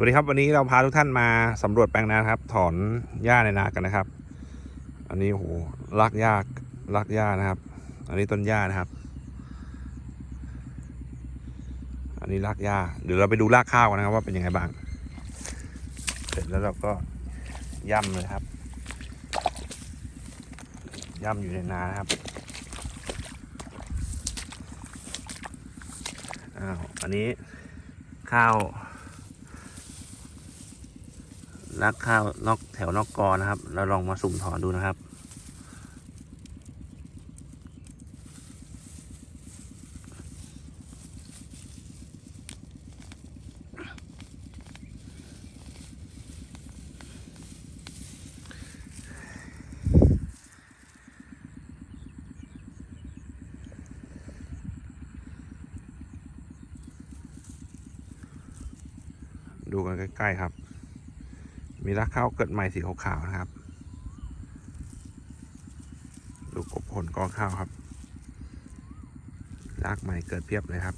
วัสดีครับวันนี้เราพาทุกท่านมาสำรวจแปลงนาครับ ถอนหญ้าในนากันนะครับ อันนี้โหลากหญ้าลากหญ้านะครับ อันนี้ต้นหญ้านะครับ อันนี้รากหญ้าเดี๋ยวเราไปดูรากข้าวกันนะครับ ว่าเป็นยังไงบ้าง เสร็จแล้วเราก็ย่ำเลยครับ ย่ำอยู่ในนานะครับอ้าวอันนี้ข้าว รากข้าวนอกแถวนอกกอนะครับ เราลองมาสุ่มถอนดูนะครับ ดูกันใกล้ ๆ ครับ มีรากข้าวเกิดใหม่สีขาวๆนะครับ ดูกบผลกองข้าวครับ รากใหม่เกิดเพียบเลยครับ